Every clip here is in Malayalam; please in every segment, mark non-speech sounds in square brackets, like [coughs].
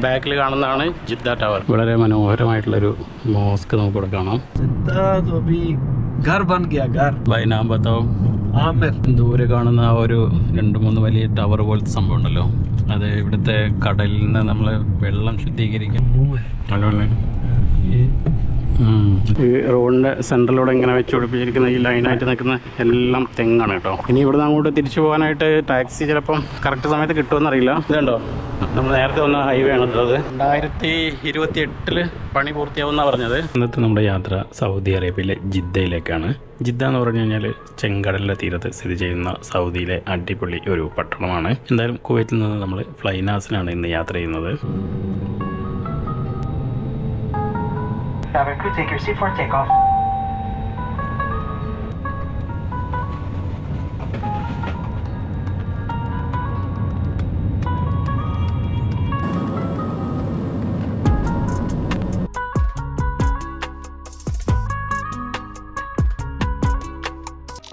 ബാക്കിൽ കാണുന്നതാണ് ജിദ്ദ ടവർ. വളരെ മനോഹരമായിട്ടുള്ള ഒരു മോസ്ക് നമുക്ക് ഇവിടെ കാണാം. ദൂരെ കാണുന്ന ആ ഒരു രണ്ട് മൂന്ന് വലിയ ടവർ പോലത്തെ സംഭവം ഉണ്ടല്ലോ. അത് ഇവിടുത്തെ കടലിൽ നിന്ന് നമ്മൾ വെള്ളം ശുദ്ധീകരിക്കും ഈ റോഡിന്റെ സെന്ററിലൂടെ ഇങ്ങനെ വെച്ച് പിടിപ്പിച്ചിരിക്കുന്ന ഈ ലൈനായിട്ട് നിൽക്കുന്ന എല്ലാം തെങ്ങാണ് കേട്ടോ. ഇനി ഇവിടുന്ന് അങ്ങോട്ട് തിരിച്ചു പോകാനായിട്ട് ടാക്സി ചിലപ്പം കറക്റ്റ് സമയത്ത് കിട്ടുമെന്നറിയില്ല ഇതുണ്ടോ നമ്മൾ നേരത്തെ വന്ന ഹൈവേ ആണ് ഉള്ളത് രണ്ടായിരത്തി ഇരുപത്തി എട്ടിൽ പണി പൂർത്തിയാവുന്ന പറഞ്ഞത്. ഇന്നത്തെ നമ്മുടെ യാത്ര സൗദി അറേബ്യയിലെ ജിദ്ദയിലേക്കാണ്. ജിദ്ദ എന്ന് പറഞ്ഞു കഴിഞ്ഞാൽ ചെങ്കടലിന്റെ തീരത്ത് സ്ഥിതി ചെയ്യുന്ന സൗദിയിലെ അടിപൊളി ഒരു പട്ടണമാണ്. എന്തായാലും കുവൈറ്റിൽ നിന്ന് നമ്മൾ ഫ്ലൈനാസിലാണ് ഇന്ന് യാത്ര ചെയ്യുന്നത്. Fabric crew, take your seat for takeoff.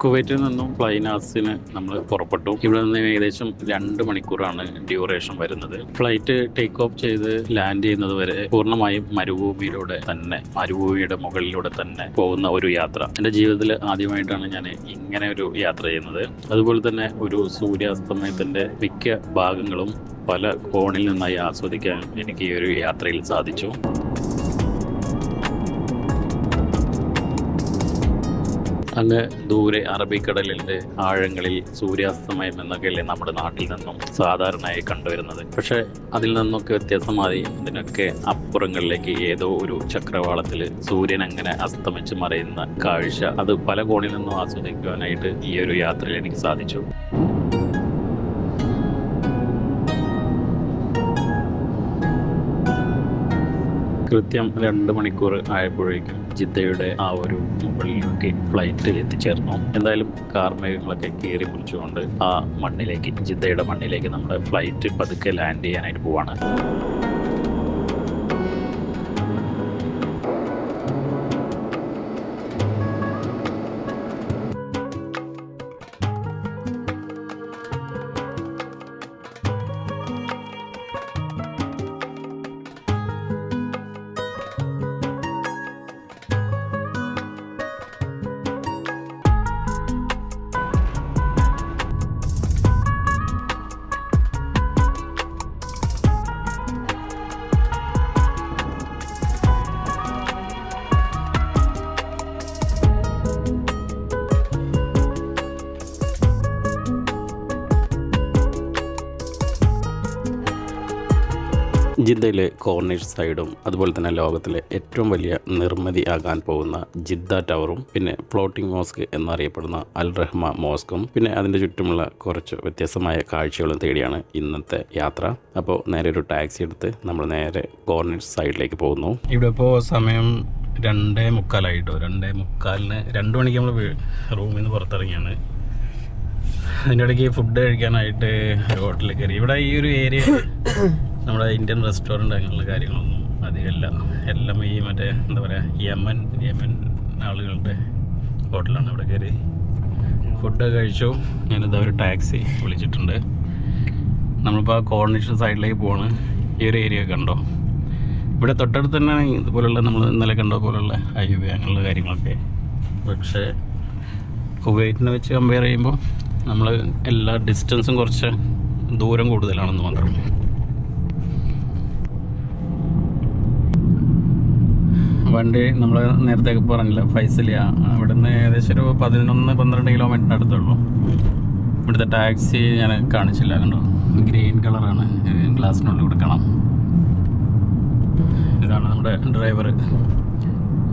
കുവൈറ്റിൽ നിന്നും ഫ്ലൈനാസിന് നമ്മൾ പുറപ്പെട്ടു. ഇവിടെ നിന്ന് ഏകദേശം രണ്ട് മണിക്കൂറാണ് ഡ്യൂറേഷൻ വരുന്നത്. ഫ്ലൈറ്റ് ടേക്ക് ഓഫ് ചെയ്ത് ലാൻഡ് ചെയ്യുന്നത് വരെ പൂർണമായും മരുഭൂമിയിലൂടെ തന്നെ മരുഭൂമിയുടെ മുകളിലൂടെ തന്നെ പോകുന്ന ഒരു യാത്ര. എന്റെ ജീവിതത്തിൽ ആദ്യമായിട്ടാണ് ഞാൻ ഇങ്ങനെ ഒരു യാത്ര ചെയ്യുന്നത്. അതുപോലെ തന്നെ ഒരു സൂര്യാസ്തമയത്തിന്റെ മിക്ക ഭാഗങ്ങളും പല കോണിൽ നിന്നായി ആസ്വദിക്കാൻ എനിക്ക് ഈ ഒരു യാത്രയിൽ സാധിച്ചു. അങ്ങ് ദൂരെ അറബിക്കടലിന്റെ ആഴങ്ങളിൽ സൂര്യാസ്തമയം എന്നൊക്കെയല്ലേ നമ്മുടെ നാട്ടിൽ നിന്നും സാധാരണയായി കണ്ടുവരുന്നത്. പക്ഷേ അതിൽ നിന്നൊക്കെ വ്യത്യാസമായി ഇതിനൊക്കെ അപ്പുറങ്ങളിലേക്ക് ഏതോ ഒരു ചക്രവാളത്തിൽ സൂര്യൻ അങ്ങനെ അസ്തമിച്ച് മറയുന്ന കാഴ്ച അത് പല കോണിൽ നിന്നും ആസ്വദിക്കുവാനായിട്ട് ഈ ഒരു യാത്രയിൽ എനിക്ക് സാധിച്ചു. കൃത്യം രണ്ട് മണിക്കൂർ ആയപ്പോഴേക്കും ജിദ്ദയുടെ ആ ഒരു മുകളിലേക്ക് ഫ്ലൈറ്റിൽ എത്തിച്ചേർന്നു. എന്തായാലും കാർമേഘങ്ങളൊക്കെ കീറി മുറിച്ചുകൊണ്ട് ആ മണ്ണിലേക്ക് ജിദ്ദയുടെ മണ്ണിലേക്ക് നമ്മുടെ ഫ്ലൈറ്റ് പതുക്കെ ലാൻഡ് ചെയ്യാനായിട്ട് പോവാണ്. ജിദ്ദയിലെ കോർണിഷ് സൈഡും അതുപോലെ തന്നെ ലോകത്തിലെ ഏറ്റവും വലിയ നിർമ്മിതി ആകാൻ പോകുന്ന ജിദ്ദ ടവറും പിന്നെ ഫ്ലോട്ടിംഗ് മോസ്ക് എന്നറിയപ്പെടുന്ന അൽ റഹ്മ മോസ്കും പിന്നെ അതിന്റെ ചുറ്റുമുള്ള കുറച്ച് വ്യത്യസ്തമായ കാഴ്ചകളും തേടിയാണ് ഇന്നത്തെ യാത്ര. അപ്പോൾ നേരെ ഒരു ടാക്സി എടുത്ത് നമ്മൾ നേരെ കോർണിഷ് സൈഡിലേക്ക് പോകുന്നു. ഇവിടെ ഇപ്പോൾ സമയം രണ്ടേ മുക്കാലായിട്ടോ രണ്ടേ മുക്കാലിന് രണ്ട് മണിക്ക് നമ്മൾ റൂമിൽ നിന്ന് പുറത്തിറങ്ങിയാണ്. അതിന്റെ ഇടയ്ക്ക് ഫുഡ് കഴിക്കാനായിട്ട് ഹോട്ടലിൽ കയറി. ഇവിടെ ഈ ഒരു ഏരിയ [coughs] നമ്മുടെ ഇന്ത്യൻ റെസ്റ്റോറന്റ് അങ്ങനെയുള്ള കാര്യങ്ങളൊന്നും അധികമല്ല. എല്ലാം ഈ മറ്റേ എന്താ പറയുക യമൻ യമൻ ആളുകളുടെ ഹോട്ടലാണ് അവിടെ കയറി. ഫുഡ് കഴിച്ചു. ഞാനിതാ ഒരു ടാക്സി വിളിച്ചിട്ടുണ്ട്. നമ്മളിപ്പോൾ ആ കോർണിഷ് സൈഡിലേക്ക് പോവാണ്. ഈ ഒരു ഏരിയ കണ്ടോ? ഇവിടെ തൊട്ടടുത്ത് തന്നെ ഇതുപോലുള്ള നമ്മൾ ഇന്നലെ കണ്ട പോലുള്ള ഹൈവേ അങ്ങനെയുള്ള കാര്യങ്ങളൊക്കെ. പക്ഷേ കുവൈറ്റിനെ വെച്ച് കമ്പയർ ചെയ്യുമ്പോൾ നമ്മൾ എല്ലാ ഡിസ്റ്റൻസും കുറച്ച് ദൂരം കൂടുതലാണെന്ന് മാത്രം. വണ്ടി നമ്മൾ നേരത്തെ പറഞ്ഞില്ല ഫൈസലിയ അവിടെ നിന്ന് ഏകദേശം ഒരു പതിനൊന്ന് പന്ത്രണ്ട് കിലോമീറ്റർ അടുത്തുള്ളൂ ഇവിടുത്തെ ടാക്സി ഞാൻ കാണിച്ചില്ല കണ്ടോ ഗ്രീൻ കളറാണ് ഗ്ലാസിനുള്ളിൽ കൊടുക്കണം ഇതാണ് നമ്മുടെ ഡ്രൈവർ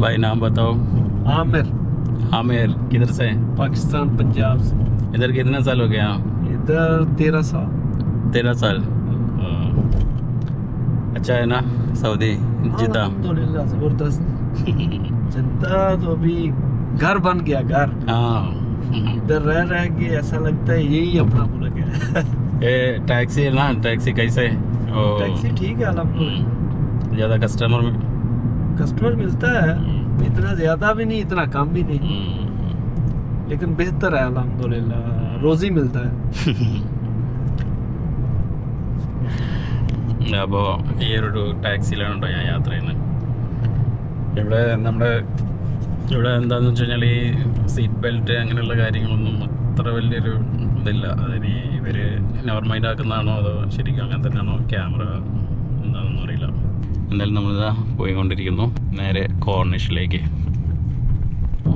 ബൈനാം ബത്താവും आमिर आमिर किधर से पाकिस्तान पंजाब से इधर कितना साल हो गया इधर तेरह साल तेरह साल अच्छा है ना सऊदी जिद्दा ज़बरदस्त। [laughs] जिद्दा तो अभी घर बन गया घर। हाँ। इधर रह रह के ऐसा लगता है यही अपना मुल्क है। [laughs] ये टैक्सी है ना टैक्सी कैसे? टैक्सी ठीक है अल्हम्दुलिल्लाह। ज़्यादा कस्टमर कस्टमर मिलता है इतना ज़्यादा भी नहीं इतना कम भी नहीं। लेकिन बेहतर है अल्हम्दुलिल्लाह रोज़ी मिलता है। [laughs] അപ്പോൾ ഈ ഒരു ടാക്സിയിലാണ് കേട്ടോ ഞാൻ യാത്ര ചെയ്യുന്നത് ഇവിടെ നമ്മുടെ ഇവിടെ എന്താണെന്ന് വെച്ച് കഴിഞ്ഞാൽ ഈ സീറ്റ് ബെൽറ്റ് അങ്ങനെയുള്ള കാര്യങ്ങളൊന്നും അത്ര വലിയൊരു ഇതില്ല. അതിന് ഇവർ നോർമൈൻഡ് ആക്കുന്നതാണോ അതോ ശരിക്കും അങ്ങനെ തന്നെയാണോ ക്യാമറ എന്താണെന്നൊന്നും അറിയില്ല. എന്തായാലും നമ്മളിതാ പോയിക്കൊണ്ടിരിക്കുന്നു. നേരെ കോർണിഷിലേക്ക്.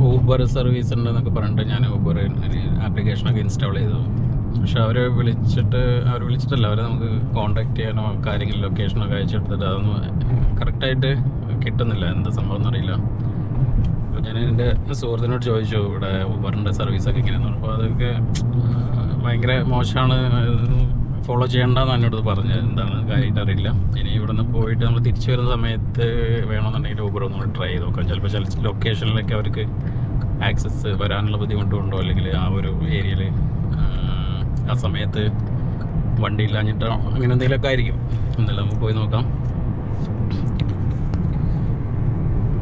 ഊബർ സർവീസ് ഉണ്ടെന്നൊക്കെ പറഞ്ഞിട്ട് ഞാൻ ഊബർ ആപ്ലിക്കേഷനൊക്കെ ഇൻസ്റ്റാൾ ചെയ്തു. പക്ഷെ അവരെ വിളിച്ചിട്ട് അവർ വിളിച്ചിട്ടല്ല അവരെ നമുക്ക് കോണ്ടാക്ട് ചെയ്യാനോ കാര്യങ്ങൾ ലൊക്കേഷനൊക്കെ അയച്ചെടുത്തിട്ട് അതൊന്നും കറക്റ്റായിട്ട് കിട്ടുന്നില്ല. എന്താ സംഭവം എന്നറിയില്ല അപ്പോൾ ഞാൻ എന്റെ സുഹൃത്തിനോട് ചോദിച്ചു ഇവിടെ ഊബറിന്റെ സർവീസൊക്കെ എങ്ങനെയാണെന്ന് അപ്പോൾ അതൊക്കെ ഭയങ്കര മോശമാണ്. ഫോളോ ചെയ്യേണ്ടെന്ന് എന്നോട് പറഞ്ഞു എന്താണ് കാര്യമായിട്ട് അറിയില്ല. ഇനി ഇവിടെ നിന്ന് പോയിട്ട് നമ്മൾ തിരിച്ചു വരുന്ന സമയത്ത് വേണമെന്നുണ്ടെങ്കിൽ ഊബർ ഒന്ന് ട്രൈ ചെയ്ത് നോക്കാം. ചിലപ്പോൾ ചില ലൊക്കേഷനിലൊക്കെ അവർക്ക് ആക്സസ് വരാനുള്ള ബുദ്ധിമുട്ടുണ്ടോ അല്ലെങ്കിൽ ആ ഒരു ഏരിയയിൽ ആ സമയത്ത് വണ്ടി ഇല്ലാഞ്ഞിട്ടോ അങ്ങനെ എന്തെങ്കിലുമൊക്കെ ആയിരിക്കും. എന്തായാലും നമുക്ക് പോയി നോക്കാം.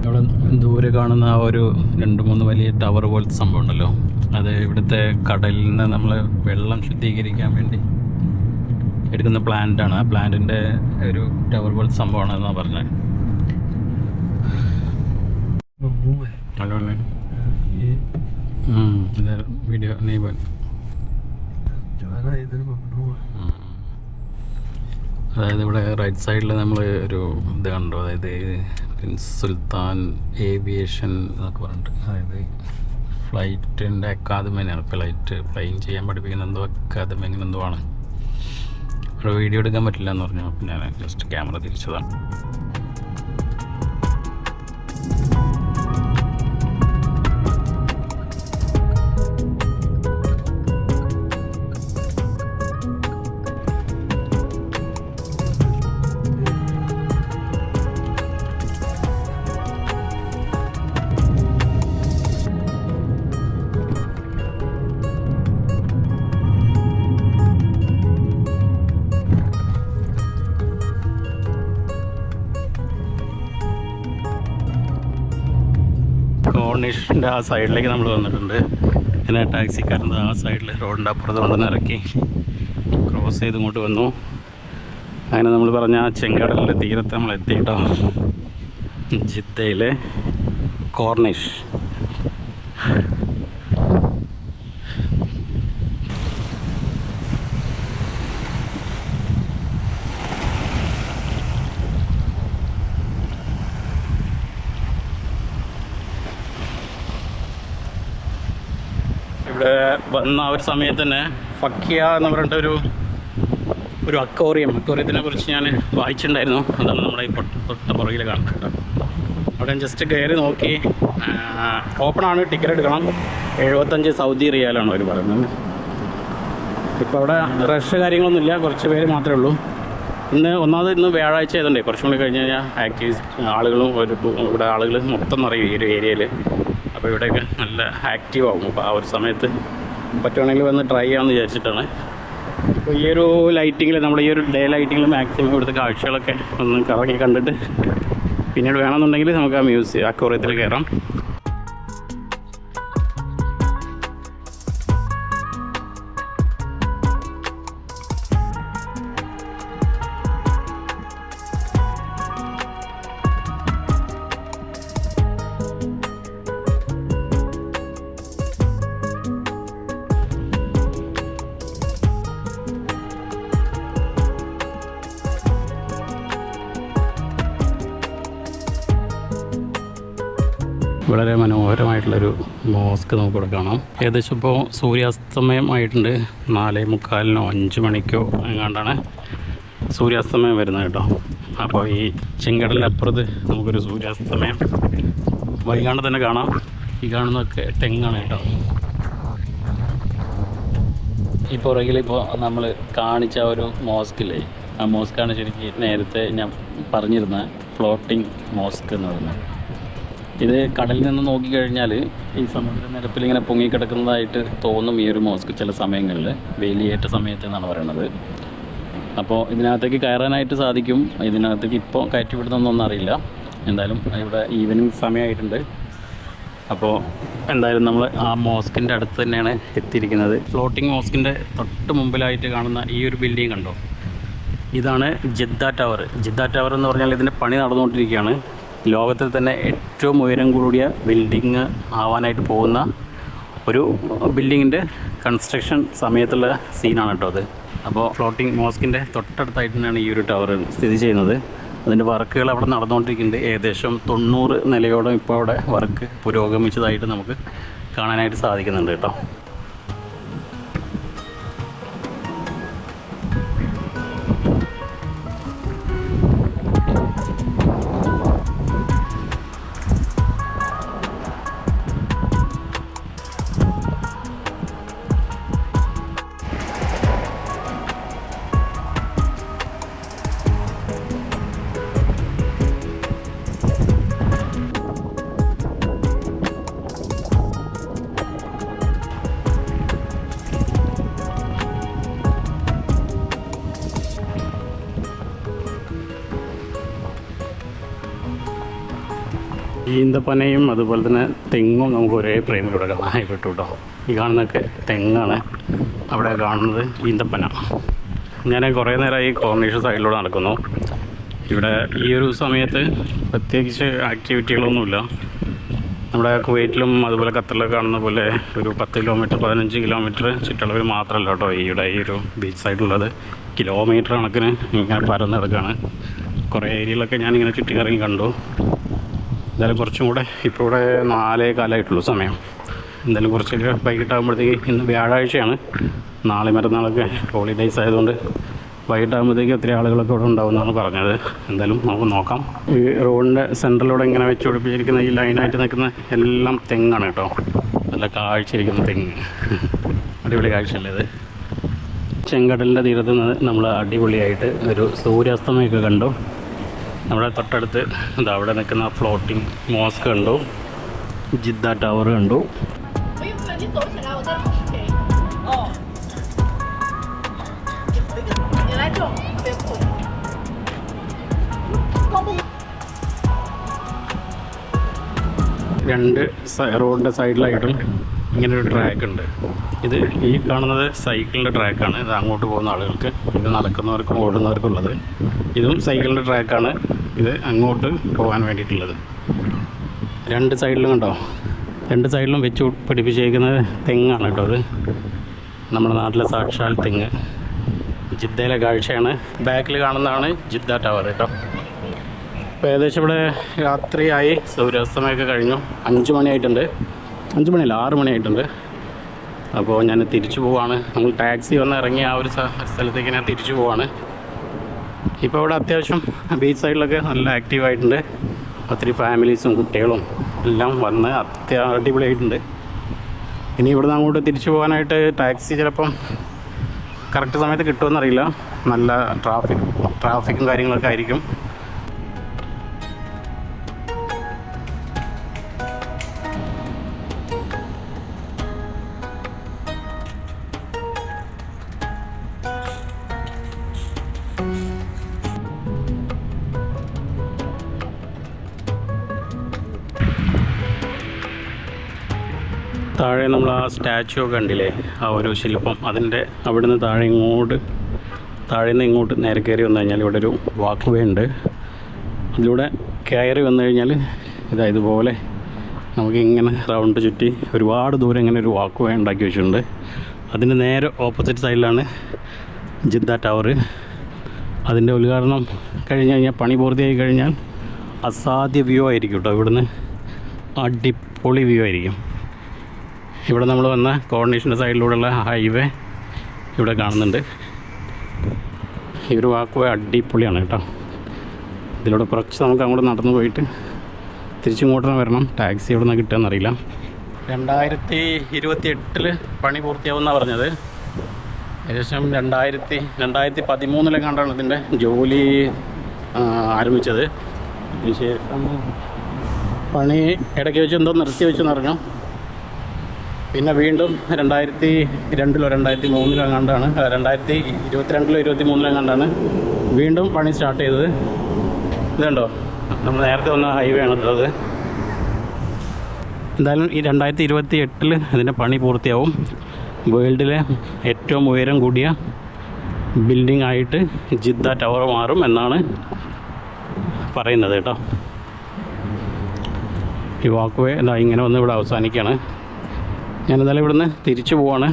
ഇവിടെ ദൂരെ കാണുന്ന ആ ഒരു രണ്ട് മൂന്ന് വലിയ ടവർ പോലത്തെ സംഭവം ഉണ്ടല്ലോ. അത് ഇവിടുത്തെ കടലിൽ നിന്ന് നമ്മൾ വെള്ളം ശുദ്ധീകരിക്കാൻ വേണ്ടി എടുക്കുന്ന പ്ലാന്റാണ് ആണ്. ആ പ്ലാന്റിന്റെ ഒരു ടവർ പോലത്തെ സംഭവമാണ് എന്നാണ് പറഞ്ഞത് അതുപോലെ വീഡിയോ നീ പോയി അതായത് ഇവിടെ റൈറ്റ് സൈഡിൽ നമ്മൾ ഒരു ഇത് കണ്ടു. അതായത് സുൽത്താൻ ഏവിയേഷൻ എന്നൊക്കെ പറഞ്ഞിട്ട്. അതായത് ഫ്ലൈറ്റിന്റെ അക്കാദമി തന്നെയാണ് ഫ്ലൈറ്റ് ഫ്ലൈൻ ചെയ്യാൻ പഠിപ്പിക്കുന്ന എന്തോ അക്കാദമി അങ്ങനെ എന്തോ ആണ്. വീഡിയോ എടുക്കാൻ പറ്റില്ല എന്ന് പറഞ്ഞു. അപ്പം ഞാൻ ജസ്റ്റ് ക്യാമറ തിരിച്ചതാണ്. കോർണിഷിന്റെ ആ സൈഡിലേക്ക് നമ്മൾ വന്നിട്ടുണ്ട്. പിന്നെ ടാക്സിക്കാരൻ ആ സൈഡിൽ റോഡിന്റെ അപ്പുറത്ത് കൊണ്ടുവന്ന് ഇറക്കി. ക്രോസ് ചെയ്ത് ഇങ്ങോട്ട് വന്നു. അങ്ങനെ നമ്മൾ പറഞ്ഞ ആ ചെങ്കടലിന്റെ തീരത്ത് നമ്മൾ എത്തിയിട്ടോ? ജിദ്ദയിലെ കോർണിഷ് ഇവിടെ വന്ന ആ ഒരു സമയത്ത് തന്നെ ഫക്കിയ എന്ന് പറഞ്ഞിട്ട് ഒരു ഒരു അക്കോറിയം അക്കോറിയത്തിനെ കുറിച്ച് ഞാൻ വായിച്ചിട്ടുണ്ടായിരുന്നു. അതാണ് നമ്മുടെ ഈ പൊട്ട പുറകിൽ കാണുന്നത് അവിടെ ജസ്റ്റ് കയറി നോക്കി. ഓപ്പൺ ആണ് ടിക്കറ്റ് എടുക്കണം. എഴുപത്തഞ്ച് സൗദി റിയാലാണ് അവർ പറയുന്നത്. ഇപ്പോൾ അവിടെ റഷ് കാര്യങ്ങളൊന്നുമില്ല കുറച്ച് പേര് മാത്രമേ ഉള്ളൂ. ഇന്ന് ഒന്നാമത് ഇന്ന് വ്യാഴാഴ്ച ആയതുകൊണ്ടേ കുറച്ചും കൂടി കഴിഞ്ഞ് കഴിഞ്ഞാൽ ആക്റ്റീവ്സ് ആളുകളും ഒരു ഇവിടെ ആളുകൾ മൊത്തം നിറയും ഈ ഒരു ഏരിയയിൽ അപ്പോൾ ഇവിടെയൊക്കെ നല്ല ആക്റ്റീവ് ആകും അപ്പോൾ ആ ഒരു സമയത്ത് പറ്റുവാണെങ്കിൽ വന്ന് ട്രൈ ചെയ്യാമെന്ന് വിചാരിച്ചിട്ടാണ്. അപ്പോൾ ഈ ഒരു ലൈറ്റിങ്ങിൽ നമ്മുടെ ഈ ഒരു ഡേ ലൈറ്റിങ്ങിൽ മാക്സിമം ഇവിടുത്തെ കാഴ്ചകളൊക്കെ ഒന്ന് കറങ്ങി കണ്ടിട്ട് പിന്നീട് വേണമെന്നുണ്ടെങ്കിൽ നമുക്ക് ആ മ്യൂസിയം അക്വറിയത്തിൽ കയറാം. വളരെ മനോഹരമായിട്ടുള്ളൊരു മോസ്ക് നമുക്കിവിടെ കാണാം. ഏകദേശം ഇപ്പോൾ സൂര്യാസ്തമയമായിട്ടുണ്ട്. നാലേ മുക്കാലിനോ അഞ്ച് മണിക്കോ എങ്ങാണ്ടാണ് സൂര്യാസ്തമയം വരുന്നത് കേട്ടോ. അപ്പോൾ ഈ ചെങ്കടലിനപ്പുറത്ത് നമുക്കൊരു സൂര്യാസ്തമയം വൈകാണ്ട് തന്നെ കാണാം. ഈ കാണുന്നതൊക്കെ തെങ്ങാണ് കേട്ടോ. ഈ പുറകിൽ ഇപ്പോൾ നമ്മൾ കാണിച്ച ഒരു മോസ്കില്ലേ? ആ മോസ്കാണ് ശരിക്കും നേരത്തെ ഞാൻ പറഞ്ഞിരുന്ന ഫ്ലോട്ടിംഗ് മോസ്ക് എന്ന് പറയുന്നത്. ഇത് കടലിൽ നിന്ന് നോക്കിക്കഴിഞ്ഞാൽ ഈ സമുദ്ര നിരപ്പിൽ ഇങ്ങനെ പൊങ്ങിക്കിടക്കുന്നതായിട്ട് തോന്നും ഈ ഒരു മോസ്ക് ചില സമയങ്ങളിൽ. വേലിയേറ്റ സമയത്ത് എന്നാണ് പറയുന്നത് അപ്പോൾ ഇതിനകത്തേക്ക് കയറാനായിട്ട് സാധിക്കും. ഇതിനകത്തേക്ക് ഇപ്പോൾ കയറ്റി വിടുന്നൊന്നും അറിയില്ല. എന്തായാലും ഇവിടെ ഈവനിങ് സമയമായിട്ടുണ്ട്. അപ്പോൾ എന്തായാലും നമ്മൾ ആ മോസ്കിന്റെ അടുത്ത് തന്നെയാണ് എത്തിയിരിക്കുന്നത്. ഫ്ലോട്ടിംഗ് മോസ്കിന്റെ തൊട്ട് മുമ്പിലായിട്ട് കാണുന്ന ഈ ഒരു ബിൽഡിംഗ് കണ്ടോ? ഇതാണ് ജിദ്ദ ടവർ. ജിദ്ദ ടവർ എന്ന് പറഞ്ഞാൽ ഇതിന്റെ പണി നടന്നുകൊണ്ടിരിക്കുകയാണ്. ലോകത്തിൽ തന്നെ ഏറ്റവും ഉയരം കൂടിയ ബിൽഡിങ് ആവാനായിട്ട് പോകുന്ന ഒരു ബിൽഡിങ്ങിന്റെ കൺസ്ട്രക്ഷൻ സമയത്തുള്ള സീനാണ് കേട്ടോ അത്. അപ്പോൾ ഫ്ലോട്ടിംഗ് മോസ്കിന്റെ തൊട്ടടുത്തായിട്ട് തന്നെയാണ് ഈ ഒരു ടവർ സ്ഥിതി ചെയ്യുന്നത്. അതിന്റെ വർക്കുകൾ അവിടെ നടന്നുകൊണ്ടിരിക്കുന്നുണ്ട്. ഏകദേശം തൊണ്ണൂറ് നിലയോളം ഇപ്പോൾ അവിടെ വർക്ക് പുരോഗമിച്ചതായിട്ട് നമുക്ക് കാണാനായിട്ട് സാധിക്കുന്നുണ്ട് കേട്ടോ. ഈന്തപ്പനയും അതുപോലെ തന്നെ തെങ്ങും നമുക്ക് ഒരേ പ്രേമിലൂടെ കിട്ടും കേട്ടോ. ഈ കാണുന്നൊക്കെ തെങ്ങാണ്. അവിടെ കാണുന്നത് ഈന്തപ്പന. ഞാൻ കുറേ നേരമായി കോർണേഷൻ സൈഡിലൂടെ നടക്കുന്നു. ഇവിടെ ഈ ഒരു സമയത്ത് പ്രത്യേകിച്ച് ആക്ടിവിറ്റികളൊന്നുമില്ല. നമ്മുടെ കുവൈറ്റിലും അതുപോലെ ഖത്തറിലൊക്കെ കാണുന്ന പോലെ ഒരു പത്ത് കിലോമീറ്റർ പതിനഞ്ച് കിലോമീറ്റർ ചുറ്റളവിൽ മാത്രമല്ല കേട്ടോ ഇവിടെ ഈ ഒരു ബീച്ച് സൈഡിലുള്ളത് കിലോമീറ്റർ കണക്കിന് ഇങ്ങനെ പരന്ന് കിടക്കുകയാണ് കുറേ ഏരിയയിലൊക്കെ ഞാനിങ്ങനെ ചുറ്റിക്കറങ്ങി കണ്ടു. എന്തായാലും കുറച്ചും കൂടെ ഇപ്പോൾ ഇവിടെ നാലേ കാലമായിട്ടുള്ളൂ സമയം. എന്തായാലും കുറച്ചൊക്കെ വൈകിട്ടാകുമ്പോഴത്തേക്ക് ഇന്ന് വ്യാഴാഴ്ചയാണ്. നാളെ മറ്റന്നാളൊക്കെ ഹോളിഡേയ്സ് ആയതുകൊണ്ട് വൈകിട്ടാകുമ്പോഴത്തേക്ക് ഒത്തിരി ആളുകളൊക്കെ ഇവിടെ ഉണ്ടാവുമെന്നാണ് പറഞ്ഞത്. എന്തായാലും നമുക്ക് നോക്കാം. ഈ റോഡിന്റെ സെന്ററിലൂടെ ഇങ്ങനെ വെച്ച് പിടിപ്പിച്ചിരിക്കുന്ന ഈ ലൈനായിട്ട് നിൽക്കുന്ന എല്ലാം തെങ്ങാണ് കേട്ടോ. നല്ല കാഴ്ചയിരിക്കുന്ന തെങ്ങ്. അടിപൊളി കാഴ്ചയല്ലേ ഇത്? ചെങ്കടലിന്റെ തീരത്ത് നിന്ന് നമ്മൾ അടിപൊളിയായിട്ട് ഒരു സൂര്യാസ്തമയൊക്കെ കണ്ടു. നമ്മുടെ തൊട്ടടുത്ത് എന്താ അവിടെ നിൽക്കുന്ന ഫ്ലോട്ടിംഗ് മോസ്ക് കണ്ടു. ജിദ്ദ ടവർ കണ്ടു. രണ്ട് റോഡിന്റെ സൈഡിലായിട്ടും ഇങ്ങനെ ഒരു ട്രാക്ക് ഉണ്ട്. ഇത് ഈ കാണുന്നത് സൈക്കിളിന്റെ ട്രാക്കാണ് ഇത് അങ്ങോട്ട് പോകുന്ന ആളുകൾക്ക് ഇത് നടക്കുന്നവർക്കും ഓടുന്നവർക്കും ഉള്ളത് ഇതും സൈക്കിളിന്റെ ട്രാക്കാണ് ഇത് അങ്ങോട്ട് പോകാൻ വേണ്ടിയിട്ടുള്ളത്. രണ്ട് സൈഡിലും കണ്ടോ? രണ്ട് സൈഡിലും വെച്ച് പിടിപ്പിച്ചേക്കുന്നത് തെങ്ങാണ് കേട്ടോ അത്. നമ്മുടെ നാട്ടിലെ സാക്ഷാൽ തെങ്ങ്. ജിദ്ദയിലെ കാഴ്ചയാണ്. ബാക്കിൽ കാണുന്നതാണ് ജിദ്ദ ടവർ കേട്ടോ. ഇപ്പോൾ ഏകദേശം ഇവിടെ രാത്രിയായി. സൂര്യാസ്തമയമൊക്കെ കഴിഞ്ഞു. അഞ്ച് മണിയായിട്ടുണ്ട്. അഞ്ച് മണിയല്ല ആറ് മണിയായിട്ടുണ്ട്. അപ്പോൾ ഞാൻ തിരിച്ചു പോവാണ്. നമ്മൾ ടാക്സി വന്ന് ഇറങ്ങി ആ ഒരു സ്ഥ- സ്ഥലത്തേക്ക് ഞാൻ തിരിച്ചു പോവാണ്. ഇപ്പോൾ ഇവിടെ അത്യാവശ്യം ബീച്ച് സൈഡിലൊക്കെ നല്ല ആക്റ്റീവായിട്ടുണ്ട് ഒത്തിരി ഫാമിലീസും കുട്ടികളും എല്ലാം വന്ന് അത്യാ അടിപൊളിയായിട്ടുണ്ട്. ഇനി ഇവിടുന്ന് അങ്ങോട്ട് തിരിച്ചു പോകാനായിട്ട് ടാക്സി ചിലപ്പം കറക്റ്റ് സമയത്ത് കിട്ടുമെന്നറിയില്ല നല്ല ട്രാഫിക് ട്രാഫിക്കും കാര്യങ്ങളൊക്കെ ആയിരിക്കും. താഴെ നമ്മൾ ആ സ്റ്റാച്ചു കണ്ടില്ലേ? ആ ഒരു ശില്പം. അതിന്റെ അവിടുന്ന് താഴെ ഇങ്ങോട്ട് താഴെ നിന്ന് ഇങ്ങോട്ട് നേരെ കയറി വന്നു കഴിഞ്ഞാൽ ഇവിടെ ഒരു വാക്ക് വേ ഉണ്ട്. അതിലൂടെ കയറി വന്നു കഴിഞ്ഞാൽ ഇതാ ഇതുപോലെ നമുക്ക് ഇങ്ങനെ റൗണ്ട് ചുറ്റി ഒരുപാട് ദൂരം ഇങ്ങനെ ഒരു വാക്ക് വേ ഉണ്ടാക്കി വെച്ചിട്ടുണ്ട്. അതിന്റെ നേരെ ഓപ്പോസിറ്റ് സൈഡിലാണ് ജിദ്ദ ടവർ അതിന്റെ ഉദ്ഘാടനം കഴിഞ്ഞ് കഴിഞ്ഞാൽ പണി പൂർത്തിയായി കഴിഞ്ഞാൽ അസാധ്യ വ്യൂ ആയിരിക്കും കേട്ടോ ഇവിടുന്ന്. അടിപൊളി വ്യൂ ആയിരിക്കും. ഇവിടെ നമ്മൾ വന്ന കോർഡിനേഷന്റെ സൈഡിലൂടെയുള്ള ഹൈവേ ഇവിടെ കാണുന്നുണ്ട്. ഈ ഒരു വാക്ക് അടിപൊളിയാണ് കേട്ടോ. ഇതിലൂടെ കുറച്ച് നമുക്ക് അങ്ങോട്ട് നടന്നു പോയിട്ട് തിരിച്ചിങ്ങോട്ട് വരണം. ടാക്സി എവിടെ നിന്ന് കിട്ടുകയെന്നറിയില്ല. രണ്ടായിരത്തി ഇരുപത്തി എട്ടിൽ പണി പൂർത്തിയാവുമെന്നാണ് പറഞ്ഞത്. ഏകദേശം രണ്ടായിരത്തി രണ്ടായിരത്തി പതിമൂന്നിലെങ്ങാണ്ടാണ് ഇതിന്റെ ജോലി ആരംഭിച്ചത്. അതിനുശേഷം പണി ഇടയ്ക്ക് വെച്ച് എന്തോ നിർത്തി വെച്ചെന്ന് പറഞ്ഞു പിന്നെ വീണ്ടും രണ്ടായിരത്തി രണ്ടിലോ രണ്ടായിരത്തി മൂന്നിലോ എങ്ങാണ്ടാണ് രണ്ടായിരത്തി ഇരുപത്തിരണ്ടിലോ ഇരുപത്തി മൂന്നിലോ എങ്ങാണ്ടാണ് വീണ്ടും പണി സ്റ്റാർട്ട് ചെയ്തത്. ഇതുണ്ടോ നമ്മൾ നേരത്തെ വന്ന ഹൈവേ ആണ് ഉള്ളത് എന്തായാലും ഈ രണ്ടായിരത്തി ഇരുപത്തി എട്ടിൽ അതിന്റെ പണി പൂർത്തിയാവും. വേൾഡിലെ ഏറ്റവും ഉയരം കൂടിയ ബിൽഡിംഗ് ആയിട്ട് ജിദ്ദ ടവർ മാറും എന്നാണ് പറയുന്നത് കേട്ടോ. ഈ വാക്ക് വേ ഇതാ ഇങ്ങനെ വന്ന് ഇവിടെ അവസാനിക്കുകയാണ്. ഞാൻ എന്തായാലും ഇവിടുന്ന് തിരിച്ചു പോവാണ്.